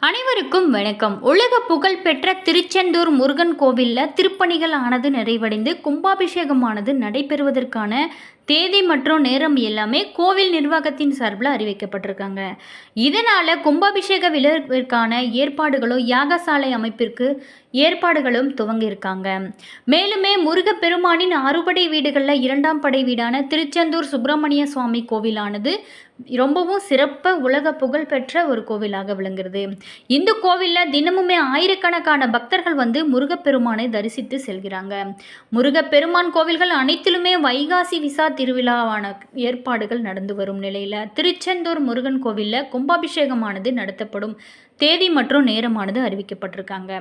அனைவருக்கும் வணக்கம். உலக புகழ்பெற்ற திருச்செந்தூர் முருகன் கோவிலில் திருப்பணிகள் ஆனது நிறைவடைந்து கும்பாபிஷேகமானது நடைபெறுவதற்கான தேதி மற்றும் நேரம் எல்லாமே கோவில் நிர்வாகத்தின் சார்பில் அறிவிக்கப்பட்டிருக்காங்க. இதனால் கும்பாபிஷேக விழாவிற்கான ஏற்பாடுகளும் யாகசாலை அமைப்பிற்கு ஏற்பாடுகளும் துவங்கியிருக்காங்க. மேலுமே முருகப்பெருமானின் அறுபடை வீடுகளில் இரண்டாம் படை வீடான திருச்செந்தூர் சுப்பிரமணிய சுவாமி கோவிலானது ரொம்பவும் சிறப்ப உலக புகழ்பெற்ற ஒரு கோவிலாக விளங்குகிறது. இந்த கோவிலில் தினமுமே ஆயிரக்கணக்கான பக்தர்கள் வந்து முருகப்பெருமானை தரிசித்து செல்கிறாங்க. முருகப்பெருமான் கோவில்கள் அனைத்திலுமே வைகாசி விசா திருவிழாவான ஏற்பாடுகள் நடந்து வரும் நிலையில் திருச்செந்தூர் முருகன் கோவிலில் கும்பாபிஷேகமானது நடத்தப்படும். தேதி மற்றும் நேரமானது அறிவிக்கப்பட்டிருக்காங்க.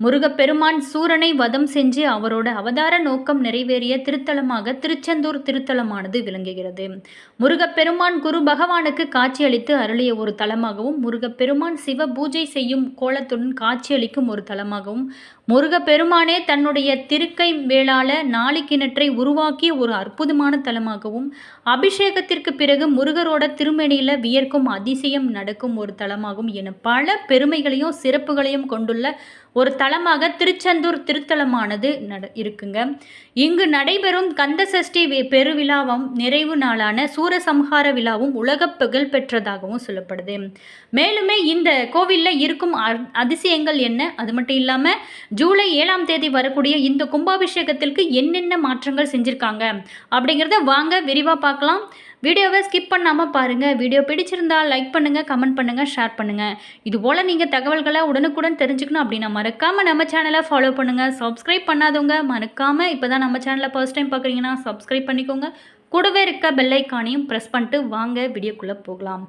முருகப்பெருமான் சூரனை வதம் செஞ்சு அவரோட அவதார நோக்கம் நிறைவேறிய திருத்தலமாக திருச்செந்தூர் திருத்தலமானது விளங்குகிறது. முருகப்பெருமான் குரு பகவானுக்கு காட்சியளித்து அருளிய ஒரு தலமாகவும் முருகப்பெருமான் சிவ பூஜை செய்யும் கோலத்துடன் காட்சியளிக்கும் ஒரு தலமாகவும் முருகப்பெருமானே தன்னுடைய திருக்கை வேளால நாளிக்கிணற்றை உருவாக்கிய ஒரு அற்புதமான தலமாகவும் அபிஷேகத்திற்கு பிறகு முருகரோட திருமணியில் வியர்க்கும் அதிசயம் நடக்கும் ஒரு தலமாகும் என பல பெருமைகளையும் சிறப்புகளையும் கொண்டுள்ள ஒரு தலமாக திருச்செந்தூர் திருத்தலமானது நட இருக்குங்க. இங்கு நடைபெறும் கந்தசஷ்டி வே- பெருவிழாவும் நிறைவு நாளான சூரசம்ஹார விழாவும் உலக புகழ் பெற்றதாகவும் சொல்லப்படுது. மேலுமே இந்த கோவிலில் இருக்கும் அ- அதிசயங்கள் என்ன? அது மட்டும் இல்லாமல் ஜூலை ஏழாம் தேதி வரக்கூடிய இந்த கும்பாபிஷேகத்திற்கு என்னென்ன மாற்றங்கள் செஞ்சுருக்காங்க? அப்படிங்கிறத வாங்க விரிவாக பார்க்கலாம். வீடியோவை ஸ்கிப் பண்ணாமல் பாருங்கள் வீடியோ பிடிச்சிருந்தால் லைக் பண்ணுங்கள் கமெண்ட் பண்ணுங்கள் ஷேர் பண்ணுங்கள் இதுபோல் நீங்கள் தகவல்களை உடனுக்குடன் தெரிஞ்சுக்கணும் அப்படின்னா மறக்காமல் நம்ம சேனலை ஃபாலோ பண்ணுங்கள் சப்ஸ்கிரைப் பண்ணாதவங்க மறக்காமல் இப்போ தான் நம்ம சேனலை ஃபர்ஸ்ட் டைம் பார்க்குறீங்கன்னா சப்ஸ்கிரைப் பண்ணிக்கோங்க. கூடவே இருக்க பெல்லைக்கானையும் ப்ரெஸ் பண்ணிட்டு வாங்க. வீடியோக்குள்ளே போகலாம்.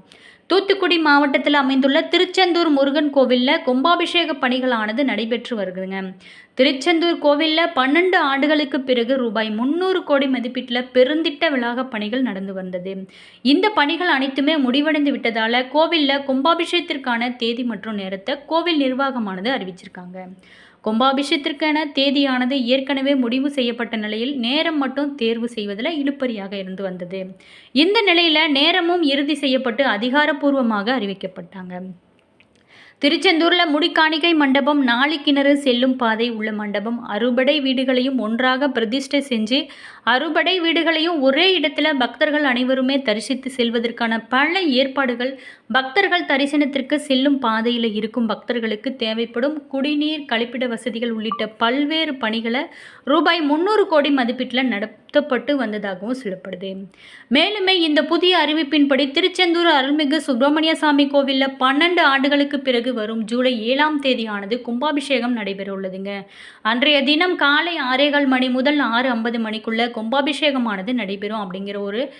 தூத்துக்குடி மாவட்டத்தில் அமைந்துள்ள திருச்செந்தூர் முருகன் கோவிலில் கும்பாபிஷேக பணிகளானது நடைபெற்று வருதுங்க. திருச்செந்தூர் கோவிலில் பன்னெண்டு ஆண்டுகளுக்கு பிறகு ரூபாய் முந்நூறு கோடி மதிப்பீட்டில் பெருந்திட்ட விழாக பணிகள் நடந்து வந்தது. இந்த பணிகள் அனைத்துமே முடிவடைந்து விட்டதால் கோவிலில் கும்பாபிஷேகத்திற்கான தேதி மற்றும் நேரத்தை கோவில் நிர்வாகமானது அறிவிச்சிருக்காங்க. கும்பாபிஷேகத்திற்கான தேதியானது ஏற்கனவே முடிவு செய்யப்பட்ட நிலையில் நேரம் மட்டும் தேர்வு செய்வதில் இழுப்பறியாக இருந்து வந்தது. இந்த நிலையில் நேரமும் இறுதி செய்யப்பட்டு அதிகாரப்பூர்வமாக அறிவிக்கப்பட்டாங்க. திருச்செந்தூரில் முடிக்காணிகை மண்டபம் நாளி கிணறு செல்லும் பாதை உள்ள மண்டபம். அறுபடை வீடுகளையும் ஒன்றாக பிரதிஷ்டை செஞ்சு அறுபடை வீடுகளையும் ஒரே இடத்துல பக்தர்கள் அனைவருமே தரிசித்து செல்வதற்கான பல ஏற்பாடுகள் பக்தர்கள் தரிசனத்திற்கு செல்லும் பாதையில் இருக்கும் பக்தர்களுக்கு தேவைப்படும் குடிநீர் கழிப்பிட வசதிகள் உள்ளிட்ட பல்வேறு பணிகளை ரூபாய் முந்நூறு கோடி மதிப்பீட்டில் நடத்தப்பட்டு வந்ததாகவும் சொல்லப்படுது. மேலுமே இந்த புதிய அறிவிப்பின்படி திருச்செந்தூர் அருள்மிகு சுப்பிரமணிய சாமி கோவிலில் பன்னெண்டு ஆண்டுகளுக்கு பிறகு வரும் ஜூலை ஏழாம் தேதியானது கும்பாபிஷேகம் நடைபெறவுள்ளதுங்க. அன்றைய தினம் காலை ஆறேகால் மணி முதல் ஆறு ஐம்பது மணிக்குள்ள கும்பாபிஷேகமானது நடைபெறும் அப்படிங்கிற ஒரு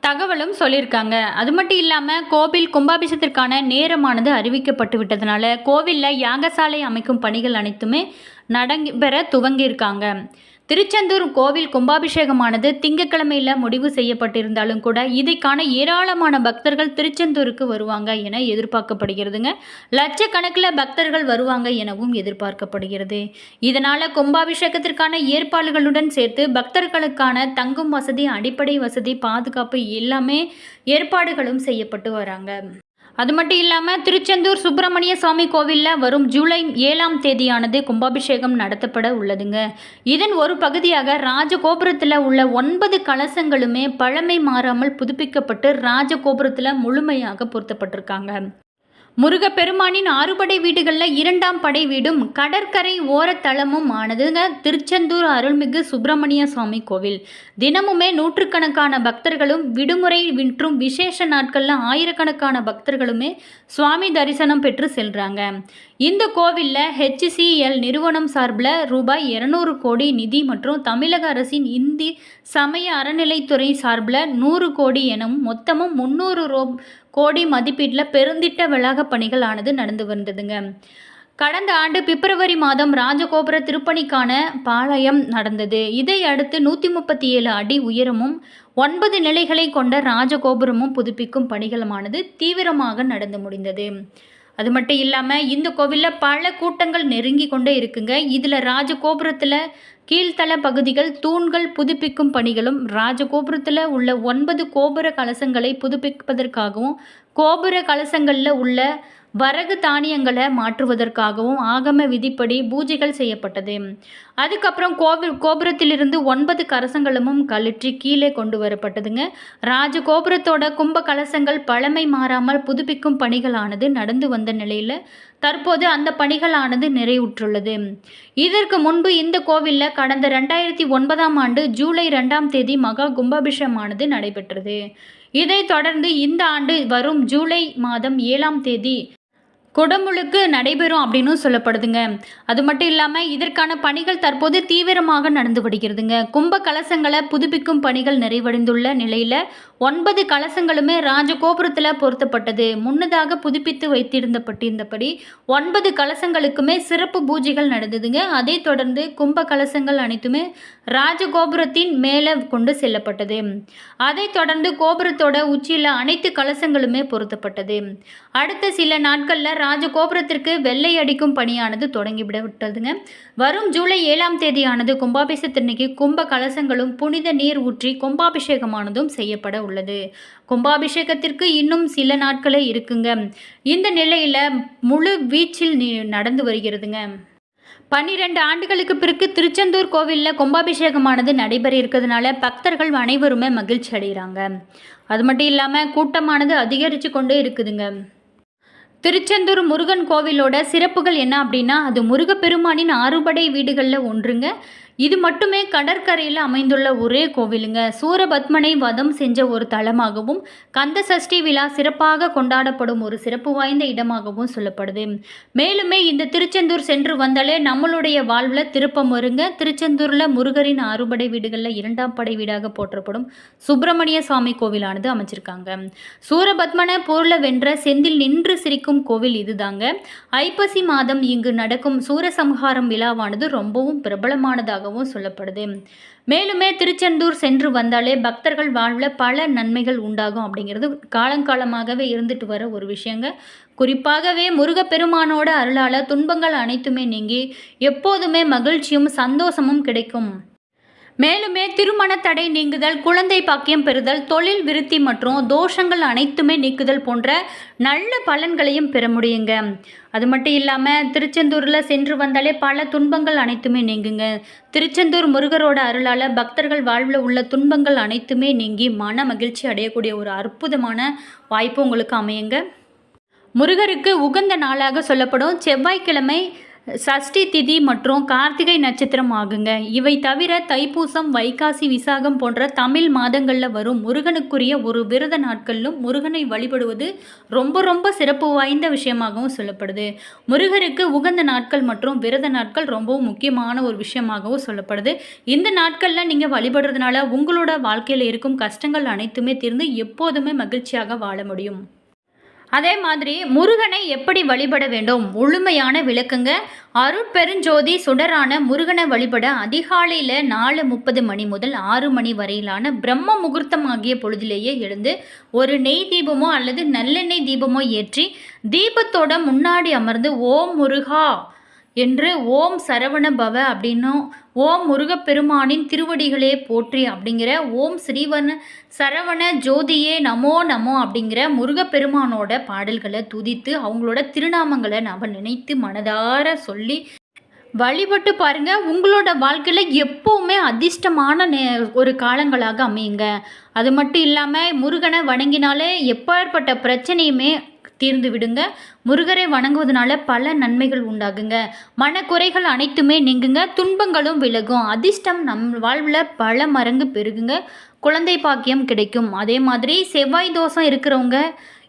தகவலும் சொல்லியிருக்காங்க. அது மட்டும் இல்லாமல் கோவில் கும்பாபிஷேகத்திற்கான நேரமானது அறிவிக்கப்பட்டு விட்டதுனால கோவிலில் யாகசாலை அமைக்கும் பணிகள் அனைத்துமே நடைபெற துவங்கியிருக்காங்க. திருச்செந்தூர் கோவில் கும்பாபிஷேகமானது திங்கக்கிழமையில் முடிவு செய்யப்பட்டிருந்தாலும் கூட இதைக்கான ஏராளமான பக்தர்கள் திருச்செந்தூருக்கு வருவாங்க என எதிர்பார்க்கப்படுகிறதுங்க. லட்சக்கணக்கில் பக்தர்கள் வருவாங்க எனவும் எதிர்பார்க்கப்படுகிறது. இதனால் கும்பாபிஷேகத்திற்கான ஏற்பாடுகளுடன் சேர்த்து பக்தர்களுக்கான தங்கும் வசதி அடிப்படை வசதி பாதுகாப்பு எல்லாமே ஏற்பாடுகளும் செய்யப்பட்டு வராங்க. அது மட்டும் இல்லாமல் திருச்செந்தூர் சுப்பிரமணிய சுவாமி கோவிலில் வரும் ஜூலை ஏழாம் தேதியானது கும்பாபிஷேகம் நடத்தப்பட உள்ளதுங்க. இதன் ஒரு பகுதியாக ராஜகோபுரத்தில் உள்ள ஒன்பது கலசங்களுமே பழமை மாறாமல் புதுப்பிக்கப்பட்டு ராஜகோபுரத்தில் முழுமையாக பொருத்தப்பட்டிருக்காங்க. முருகப்பெருமானின் ஆறுபடை வீடுகளில் இரண்டாம் படை வீடும் கடற்கரை ஓரத்தளமும் ஆனதுங்க திருச்செந்தூர் அருள்மிகு சுப்பிரமணிய சுவாமி கோவில். தினமுமே நூற்றுக்கணக்கான பக்தர்களும் விடுமுறை மற்றும் விசேஷ நாட்களில் ஆயிரக்கணக்கான பக்தர்களுமே சுவாமி தரிசனம் பெற்று செல்கிறாங்க இந்த கோவிலில் ஹெச்சிசிஎல் நிறுவனம் சார்பில் ரூபாய் இரநூறு கோடி நிதி மற்றும் தமிழக அரசின் இந்தி சமய அறநிலைத்துறை சார்பில் நூறு கோடி எனவும் மொத்தமும் முந்நூறு ரோ கோடி மதிப்பீட்டில் பெருந்திட்ட வளாக பணிகளானது நடந்து வந்ததுங்க. கடந்த ஆண்டு பிப்ரவரி மாதம் ராஜகோபுர திருப்பணிக்கான பாளையம் நடந்தது. இதை அடுத்து நூற்றி முப்பத்தி ஏழு அடி உயரமும் ஒன்பது நிலைகளை கொண்ட ராஜகோபுரமும் புதுப்பிக்கும் பணிகளுமானது தீவிரமாக நடந்து முடிந்தது. அது மட்டும் இல்லாமல் இந்த கோவிலில் பல கூட்டங்கள் நெருங்கி கொண்டே இருக்குங்க. இதில் ராஜகோபுரத்தில் கீழ்த்தள பகுதிகள் தூண்கள் புதுப்பிக்கும் பணிகளும் ராஜகோபுரத்தில் உள்ள ஒன்பது கோபுர கலசங்களை புதுப்பிப்பதற்காகவும் கோபுர கலசங்களில் உள்ள வரகு தானியங்களை மாற்றுவதற்காகவும் ஆகம விதிப்படி பூஜைகள் செய்யப்பட்டது. அதுக்கப்புறம் கோவில் கோபுரத்திலிருந்து ஒன்பது கலசங்களும் கழற்றி கீழே கொண்டு வரப்பட்டதுங்க. ராஜ கோபுரத்தோட கும்ப கலசங்கள் பழமை மாறாமல் புதுப்பிக்கும் பணிகளானது நடந்து வந்த நிலையில் தற்போது அந்த பணிகளானது நிறைவுற்றுள்ளது. இதற்கு முன்பு இந்த கோவிலில் கடந்த ரெண்டாயிரத்தி ஒன்பதாம் ஆண்டு ஜூலை ரெண்டாம் தேதி மகா கும்பாபிஷமானது நடைபெற்றது. இதைத் தொடர்ந்து இந்த ஆண்டு வரும் ஜூலை மாதம் ஏழாம் தேதி குடமுழுக்கு நடைபெறும் அப்படின்னு சொல்லப்படுதுங்க. அது மட்டும் இல்லாமல் இதற்கான பணிகள் தற்போது தீவிரமாக நடந்து வருகிறதுங்க. கும்ப கலசங்களை புதுப்பிக்கும் பணிகள் நிறைவடைந்துள்ள நிலையில் ஒன்பது கலசங்களுமே ராஜகோபுரத்தில் பொருத்தப்பட்டது. முன்னதாக புதுப்பித்து வைத்திருந்தப்பட்டிருந்தபடி ஒன்பது கலசங்களுக்குமே சிறப்பு பூஜைகள் நடந்ததுங்க. அதைத் தொடர்ந்து கும்ப கலசங்கள் அனைத்துமே ராஜகோபுரத்தின் மேலே கொண்டு செல்லப்பட்டது. அதைத் தொடர்ந்து கோபுரத்தோட உச்சியில் அனைத்து கலசங்களுமே பொருத்தப்பட்டது. அடுத்த சில நாட்களில் ராஜகோபுரத்திற்கு வெள்ளை அடிக்கும் பணியானது தொடங்கிவிட விட்டதுங்க வரும் ஜூலை ஏழாம் தேதியானது கும்பாபிஷேகத்திற்கு கும்ப கலசங்களும் புனித நீர் ஊற்றி கும்பாபிஷேகமானதும் செய்யப்பட உள்ளது. கும்பாபிஷேகத்திற்கு இன்னும் சில நாட்களே இருக்குங்க. இந்த நிலையில் முழு வீச்சில் நி- நடந்து வருகிறதுங்க. பன்னிரெண்டு ஆண்டுகளுக்கு பிறகு திருச்செந்தூர் கோவிலில் கும்பாபிஷேகமானது நடைபெற இருக்கிறதுனால பக்தர்கள் அனைவருமே மகிழ்ச்சி அடைகிறாங்க. அது மட்டும் இல்லாமல் கூட்டமானது அதிகரித்து கொண்டே இருக்குதுங்க. திருச்செந்தூர் முருகன் கோவிலோட சிறப்புகள் என்ன அப்படின்னா அது முருகப்பெருமானின் அறுபடை வீடுகளில் ஒன்றுங்க. இது மட்டுமே கடற்கரையில் அமைந்துள்ள ஒரே கோவிலுங்க. சூரபத்மனை வதம் செஞ்ச ஒரு தலமாகவும் கந்த சஷ்டி விழா சிறப்பாக கொண்டாடப்படும் ஒரு சிறப்பு வாய்ந்த இடமாகவும் சொல்லப்படுது. மேலுமே இந்த திருச்செந்தூர் சென்று வந்தாலே நம்மளுடைய வாழ்வில் திருப்பம் வருங்க. திருச்செந்தூரில் முருகரின் அறுபடை வீடுகளில் இரண்டாம் படை வீடாக போற்றப்படும் சுப்பிரமணிய சுவாமி கோவிலானது அமைச்சிருக்காங்க சூரபத்மன பொருளை வென்ற செந்தில் நின்று சிரிக்கும் கோவில் இதுதாங்க. ஐப்பசி மாதம் இங்கு நடக்கும் சூரசம்ஹாரம் விழாவானது ரொம்பவும் பிரபலமானதாக இருப்பதாகவும் சொல்லப்படுது. மேலுமே திருச்செந்தூர் சென்று வந்தாலே பக்தர்கள் வாழ்வில் பல நன்மைகள் உண்டாகும் அப்படிங்கிறது காலங்காலமாகவே இருந்துட்டு வர ஒரு விஷயங்க. குறிப்பாகவே முருகப்பெருமானோட அருளால் துன்பங்கள் அனைத்துமே நீங்கி எப்போதுமே மகிழ்ச்சியும் சந்தோஷமும் கிடைக்கும். மேலுமே திருமண தடை நீங்குதல் குழந்தை பாக்கியம் பெறுதல் தொழில் விருத்தி மற்றும் தோஷங்கள் அனைத்துமே நீக்குதல் போன்ற நல்ல பலன்களையும் பெற முடியுங்க. அது மட்டும் இல்லாமல் திருச்செந்தூரில் சென்று வந்தாலே பல துன்பங்கள் அனைத்துமே நீங்குங்க. திருச்செந்தூர் முருகரோட அருளால் பக்தர்கள் வாழ்வில் உள்ள துன்பங்கள் அனைத்துமே நீங்கி மன மகிழ்ச்சி அடையக்கூடிய ஒரு அற்புதமான வாய்ப்பு உங்களுக்கு அமையுங்க. முருகருக்கு உகந்த நாளாக சொல்லப்படும் செவ்வாய்க்கிழமை சஷ்டி திதி மற்றும் கார்த்திகை நட்சத்திரம் ஆகுங்க. இவை தவிர தைப்பூசம் வைகாசி விசாகம் போன்ற தமிழ் மாதங்களில் வரும் முருகனுக்குரிய ஒரு விரத நாட்களிலும் முருகனை வழிபடுவது ரொம்ப ரொம்ப சிறப்பு வாய்ந்த விஷயமாகவும் சொல்லப்படுது. முருகருக்கு உகந்த நாட்கள் மற்றும் விரத நாட்கள் ரொம்பவும் முக்கியமான ஒரு விஷயமாகவும் சொல்லப்படுது. இந்த நாட்களில் நீங்கள் வழிபடுறதுனால உங்களோட வாழ்க்கையில் இருக்கும் கஷ்டங்கள் அனைத்துமே தீர்ந்து எப்போதுமே மகிழ்ச்சியாக வாழ முடியும். அதே மாதிரி முருகனை எப்படி வழிபட வேண்டும்? முழுமையான விளக்குங்க. அருட்பெருஞ்சோதி சுடரான முருகனை வழிபட அதிகாலையில் நாலு முப்பது மணி முதல் ஆறு மணி வரையிலான பிரம்ம முகூர்த்தம் ஆகிய பொழுதிலேயே எழுந்து ஒரு நெய் தீபமோ அல்லது நல்லெண்ணெய் தீபமோ ஏற்றி தீபத்தோட முன்னாடி அமர்ந்து ஓம் முருகா என்று ஓம் சரவண பவ அப்படின்னும் ஓம் முருகப்பெருமானின் திருவடிகளே போற்றி அப்படிங்கிற ஓம் ஸ்ரீவன சரவண ஜோதியே நமோ நமோ அப்படிங்கிற முருகப்பெருமானோட பாடல்களை துதித்து அவங்களோட திருநாமங்களை நாம் நினைத்து மனதார சொல்லி வழிபட்டு பாருங்க. உங்களோட வாழ்க்கையில் எப்போவுமே அதிர்ஷ்டமான நே ஒரு காலங்களாக அமையுங்க. அது மட்டும் இல்லாமல் முருகனை வணங்கினாலே எப்பேற்பட்ட பிரச்சனையுமே தீர்ந்து விடுங்க. முருகரை வணங்குவதனால பல நன்மைகள் உண்டாகுங்க. மனக்குறைகள் அனைத்துமே நீங்குங்க. துன்பங்களும் விலகும். அதிர்ஷ்டம் நம் வாழ்வில் பல மருங்கு பெருகுங்க. குழந்தை பாக்கியம் கிடைக்கும். அதே மாதிரி செவ்வாய் தோஷம் இருக்கிறவங்க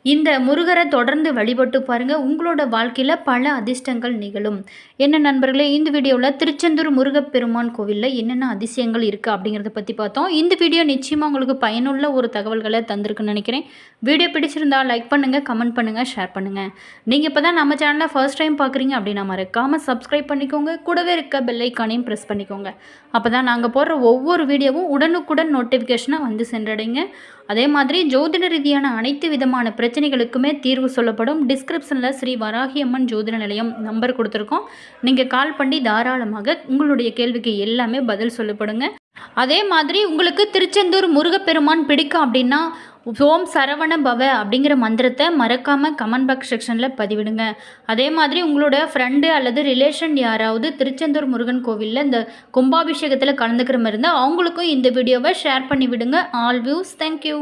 இந்த முருகரை தொடர்ந்து வழிபட்டு பாருங்கள் உங்களோட வாழ்க்கையில் பல அதிர்ஷ்டங்கள் நிகழும். என்ன நண்பர்களே இந்த வீடியோவில் திருச்செந்தூர் முருகப்பெருமான் கோவிலில் என்னென்ன அதிசயங்கள் இருக்குது அப்படிங்கிறத பற்றி பார்த்தோம். இந்த வீடியோ நிச்சயமாக உங்களுக்கு பயனுள்ள ஒரு தகவல்களை தந்திருக்குன்னு நினைக்கிறேன். வீடியோ பிடிச்சிருந்தா லைக் பண்ணுங்கள் கமெண்ட் பண்ணுங்கள் ஷேர் பண்ணுங்கள் நீங்கள் இப்போ தான் நம்ம சேனலை ஃபர்ஸ்ட் டைம் பார்க்குறீங்க அப்படின்னா மறக்காமல் சப்ஸ்கிரைப் பண்ணிக்கோங்க. கூடவே இருக்க பெல்லைக்கானையும் ப்ரெஸ் பண்ணிக்கோங்க. அப்போ தான் நாங்கள் போடுற ஒவ்வொரு வீடியோவும் உடனுக்குடன் நோட்டிஃபிகேஷனாக வந்து சென்றடைங்க. அதே மாதிரி ஜோதிட ரீதியான அனைத்து விதமான பிரச்சனைகளுக்குமே தீர்வு சொல்லப்படும். டிஸ்கிரிப்ஷனில் ஸ்ரீ வராகியம்மன் ஜோதிட நிலையம் நம்பர் கொடுத்துருக்கோம். நீங்கள் கால் பண்ணி தாராளமாக உங்களுடைய கேள்விக்கு எல்லாமே பதில் சொல்லப்படுங்க. அதே மாதிரி உங்களுக்கு திருச்செந்தூர் முருகப்பெருமான் பிடிக்கும் அப்படின்னா ஓம் சரவண பவ அப்படிங்கிற மந்திரத்தை மறக்காமல் கமெண்ட் பாக்ஸ் செக்ஷனில் பதிவிடுங்க. அதே மாதிரி உங்களோட ஃப்ரெண்டு அல்லது ரிலேஷன் யாராவது திருச்செந்தூர் முருகன் கோவிலில் இந்த கும்பாபிஷேகத்தில் கலந்துக்கிற மாதிரி இருந்தால் அவங்களுக்கும் இந்த வீடியோவை ஷேர் பண்ணி விடுங்க ஆல் வியூஸ் தேங்க்யூ